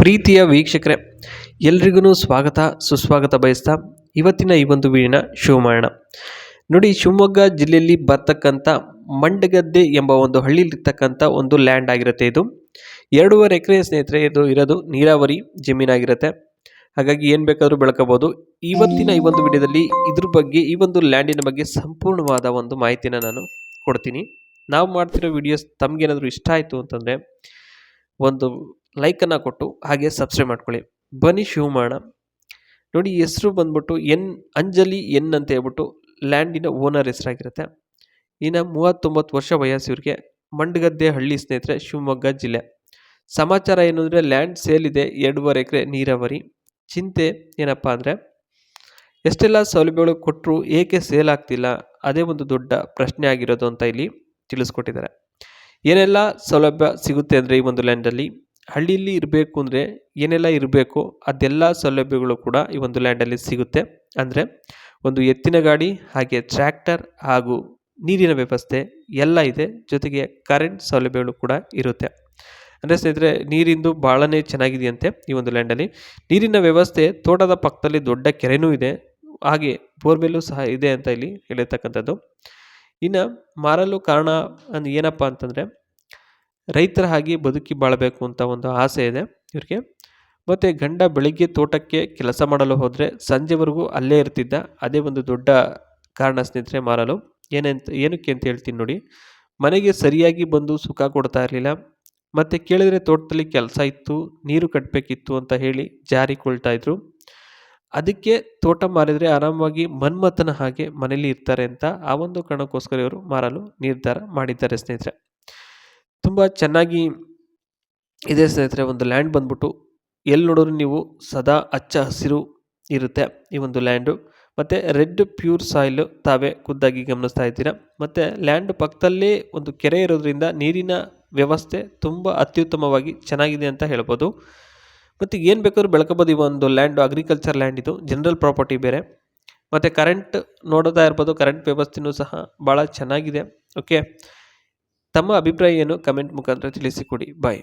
ಪ್ರೀತಿಯ ವೀಕ್ಷಕರೇ, ಎಲ್ರಿಗೂ ಸ್ವಾಗತ, ಸುಸ್ವಾಗತ ಬಯಸ್ತಾ ಇವತ್ತಿನ ಈ ಒಂದು ವಿಡಿಯೋನ ಶುರು ಮಾಡೋಣ. ನೋಡಿ, ಶಿವಮೊಗ್ಗ ಜಿಲ್ಲೆಯಲ್ಲಿ ಬರ್ತಕ್ಕಂಥ ಮಂಡಗದ್ದೆ ಎಂಬ ಒಂದು ಹಳ್ಳಿಲಿರ್ತಕ್ಕಂಥ ಒಂದು ಲ್ಯಾಂಡ್ ಆಗಿರುತ್ತೆ ಇದು. ಎರಡೂವರೆ ಎಕರೆ ಸ್ನೇಹಿತರೆ, ಇದು ಇರೋದು ನೀರಾವರಿ ಜಮೀನಾಗಿರುತ್ತೆ. ಹಾಗಾಗಿ ಏನು ಬೇಕಾದರೂ ಬೆಳ್ಕೋಬೋದು. ಇವತ್ತಿನ ಈ ಒಂದು ವಿಡಿಯೋದಲ್ಲಿ ಇದ್ರ ಬಗ್ಗೆ, ಈ ಒಂದು ಲ್ಯಾಂಡಿನ ಬಗ್ಗೆ ಸಂಪೂರ್ಣವಾದ ಒಂದು ಮಾಹಿತಿನ ನಾನು ಕೊಡ್ತೀನಿ. ನಾವು ಮಾಡ್ತಿರೋ ವಿಡಿಯೋಸ್ ತಮಗೇನಾದರೂ ಇಷ್ಟ ಆಯಿತು ಅಂತಂದರೆ ಒಂದು ಲೈಕನ್ನು ಕೊಟ್ಟು ಹಾಗೆ ಸಬ್ಸ್ಕ್ರೈಬ್ ಮಾಡ್ಕೊಳ್ಳಿ. ಬನ್ನಿ ಶಿವಮಾಣ. ನೋಡಿ ಹೆಸರು ಬಂದ್ಬಿಟ್ಟು ಎನ್, ಅಂಜಲಿ ಎನ್ ಅಂತ ಹೇಳ್ಬಿಟ್ಟು ಲ್ಯಾಂಡಿನ ಓನರ್ ಹೆಸರಾಗಿರುತ್ತೆ. ಇನ್ನು ಮೂವತ್ತೊಂಬತ್ತು ವರ್ಷ ವಯಸ್ಸು ಮಂಡಗದ್ದೆ ಹಳ್ಳಿ ಸ್ನೇಹಿತರೆ, ಶಿವಮೊಗ್ಗ ಜಿಲ್ಲೆ. ಸಮಾಚಾರ ಏನು ಅಂದರೆ ಲ್ಯಾಂಡ್ ಸೇಲ್ ಇದೆ ಎರಡೂವರೆ ಎಕರೆ ನೀರಾವರಿ. ಚಿಂತೆ ಏನಪ್ಪ ಅಂದರೆ ಎಷ್ಟೆಲ್ಲ ಸೌಲಭ್ಯಗಳು ಕೊಟ್ಟರು ಏಕೆ ಸೇಲ್ ಆಗ್ತಿಲ್ಲ? ಅದೇ ಒಂದು ದೊಡ್ಡ ಪ್ರಶ್ನೆ ಆಗಿರೋದು ಅಂತ ಇಲ್ಲಿ ತಿಳಿಸ್ಕೊಟ್ಟಿದ್ದಾರೆ. ಏನೆಲ್ಲ ಸೌಲಭ್ಯ ಸಿಗುತ್ತೆ ಅಂದರೆ ಈ ಒಂದು ಲ್ಯಾಂಡಲ್ಲಿ ಹಳ್ಳಿಯಲ್ಲಿ ಇರಬೇಕು ಅಂದರೆ ಏನೆಲ್ಲ ಇರಬೇಕು ಅದೆಲ್ಲ ಸೌಲಭ್ಯಗಳು ಕೂಡ ಈ ಒಂದು ಲ್ಯಾಂಡಲ್ಲಿ ಸಿಗುತ್ತೆ. ಅಂದರೆ ಒಂದು ಎತ್ತಿನ ಗಾಡಿ, ಹಾಗೆ ಟ್ರ್ಯಾಕ್ಟರ್ ಹಾಗೂ ನೀರಿನ ವ್ಯವಸ್ಥೆ ಎಲ್ಲ ಇದೆ. ಜೊತೆಗೆ ಕರೆಂಟ್ ಸೌಲಭ್ಯಗಳು ಕೂಡ ಇರುತ್ತೆ. ಅಂದರೆ ಸ್ನೇಹಿತರೆ, ನೀರಿಂದು ಭಾಳನೇ ಚೆನ್ನಾಗಿದೆಯಂತೆ ಈ ಒಂದು ಲ್ಯಾಂಡಲ್ಲಿ ನೀರಿನ ವ್ಯವಸ್ಥೆ ತೋಟದ ಪಕ್ಕದಲ್ಲಿ ದೊಡ್ಡ ಕೆರೆನೂ ಇದೆ. ಹಾಗೆ ಬೋರ್ವೆಲ್ಲೂ ಸಹ ಇದೆ ಅಂತ ಇಲ್ಲಿ ಹೇಳಿರ್ತಕ್ಕಂಥದ್ದು. ಇನ್ನು ಮಾರಲು ಕಾರಣ ಅಂದ್ರೆ ಏನಪ್ಪ ಅಂತಂದರೆ ರೈತರ ಹಾಗೆ ಬದುಕಿ ಬಾಳಬೇಕು ಅಂತ ಒಂದು ಆಸೆ ಇದೆ ಇವರಿಗೆ. ಮತ್ತು ಗಂಡ ಬೆಳಿಗ್ಗೆ ತೋಟಕ್ಕೆ ಕೆಲಸ ಮಾಡಲು ಹೋದರೆ ಸಂಜೆವರೆಗೂ ಅಲ್ಲೇ ಇರ್ತಿದ್ದ ಅದೇ ಒಂದು ದೊಡ್ಡ ಕಾರಣ ಸ್ನೇಹಿತರೆ ಮಾರಲು. ಏನಂತ, ಏನಕ್ಕೆ ಅಂತ ಹೇಳ್ತೀನಿ ನೋಡಿ. ಮನೆಗೆ ಸರಿಯಾಗಿ ಬಂದು ಸುಖ ಕೊಡ್ತಾ ಇರಲಿಲ್ಲ. ಮತ್ತು ಕೇಳಿದರೆ ತೋಟದಲ್ಲಿ ಕೆಲಸ ಇತ್ತು, ನೀರು ಕಟ್ಟಬೇಕಿತ್ತು ಅಂತ ಹೇಳಿ ಜಾರಿಕೊಳ್ತಾ ಇದ್ರು. ಅದಕ್ಕೆ ತೋಟ ಮಾರಿದರೆ ಆರಾಮವಾಗಿ ಮನ್ಮಥನ ಹಾಗೆ ಮನೇಲಿ ಇರ್ತಾರೆ ಅಂತ ಆ ಒಂದು ಕಾರಣಕ್ಕೋಸ್ಕರ ಇವರು ಮಾರಲು ನಿರ್ಧಾರ ಮಾಡಿದ್ದಾರೆ, ಸ್ನೇಹಿತರೆ. ತುಂಬ ಚೆನ್ನಾಗಿ ಇದೆ, ಸ್ನೇಹಿತರೆ, ಒಂದು ಲ್ಯಾಂಡ್ ಬಂದ್ಬಿಟ್ಟು ಎಲ್ಲಿ ನೋಡಿದ್ರು ನೀವು ಸದಾ ಹಚ್ಚ ಹಸಿರು ಇರುತ್ತೆ ಈ ಒಂದು ಲ್ಯಾಂಡು. ಮತ್ತು ರೆಡ್ ಪ್ಯೂರ್ ಸಾಯಿಲ್ ತಾವೇ ಖುದ್ದಾಗಿ ಗಮನಿಸ್ತಾ ಇದ್ದೀರಾ. ಮತ್ತು ಲ್ಯಾಂಡ್ ಪಕ್ಕದಲ್ಲೇ ಒಂದು ಕೆರೆ ಇರೋದ್ರಿಂದ ನೀರಿನ ವ್ಯವಸ್ಥೆ ತುಂಬ ಅತ್ಯುತ್ತಮವಾಗಿ ಚೆನ್ನಾಗಿದೆ ಅಂತ ಹೇಳ್ಬೋದು. ಮತ್ತು ಏನು ಬೇಕಾದ್ರೂ ಬೆಳ್ಕೊಬೋದು. ಈ ಒಂದು ಲ್ಯಾಂಡು ಅಗ್ರಿಕಲ್ಚರ್ ಲ್ಯಾಂಡ್ ಇದು. ಜನರಲ್ ಪ್ರಾಪರ್ಟಿ ಬೇರೆ. ಮತ್ತು ಕರೆಂಟ್ ನೋಡೋದಾ ಇರ್ಬೋದು. ಕರೆಂಟ್ ವ್ಯವಸ್ಥೆಯೂ ಸಹ ಭಾಳ ಚೆನ್ನಾಗಿದೆ. ಓಕೆ ತಮ್ಮ ಅಭಿಪ್ರಾಯ ಏನು? ಕಮೆಂಟ್ ಮುಖಾಂತರ ತಿಳಿಸಿಕೊಡಿ. ಬಾಯ್